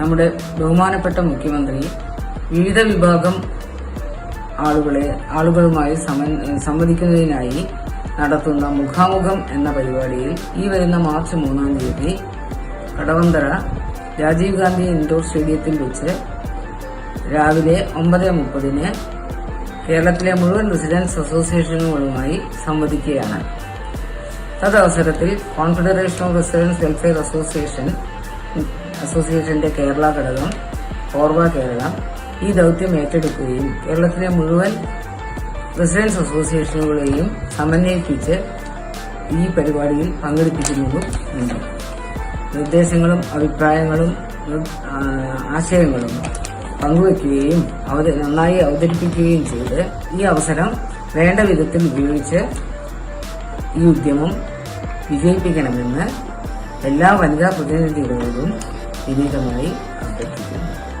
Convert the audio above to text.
നമ്മുടെ ബഹുമാനപ്പെട്ട മുഖ്യമന്ത്രി വിവിധ വിഭാഗം ആളുകളെ ആളുകളുമായി സംവദിക്കുന്നതിനായി നടത്തുന്ന മുഖാമുഖം എന്ന പരിപാടിയിൽ ഈ വരുന്ന മാർച്ച് മൂന്നാം തീയതി കടവന്തറ രാജീവ് ഗാന്ധി ഇൻഡോർ സ്റ്റേഡിയത്തിൽ വെച്ച് രാവിലെ ഒമ്പത് മുപ്പതിന് കേരളത്തിലെ മുഴുവൻ റെസിഡൻസ് അസോസിയേഷനുകളുമായി സംവദിക്കുകയാണ്. തദവസരത്തിൽ confederation of residence welfare association അസോസിയേഷന്റെ കേരള ഘടകം ഓർവ കേരള ഈ ദൌത്യം ഏറ്റെടുക്കുകയും കേരളത്തിലെ മുഴുവൻ റെസിഡൻസ് അസോസിയേഷനുകളെയും സമന്വയിപ്പിച്ച് ഈ പരിപാടിയിൽ പങ്കെടുപ്പിക്കുന്നതും ഉണ്ട്. നിർദ്ദേശങ്ങളും അഭിപ്രായങ്ങളും ആശയങ്ങളും പങ്കുവയ്ക്കുകയും അവത- നന്നായി അവതരിപ്പിക്കുകയും ചെയ്ത് ഈ അവസരം വേണ്ട വിധത്തിൽ ഉപയോഗിച്ച് ഈ ഉദ്യമം വിജയിപ്പിക്കണമെന്ന് എല്ലാ വനിതാ പ്രതിനിധികളോടും இனிதமிழை பெற்றுக்கொள்வோம்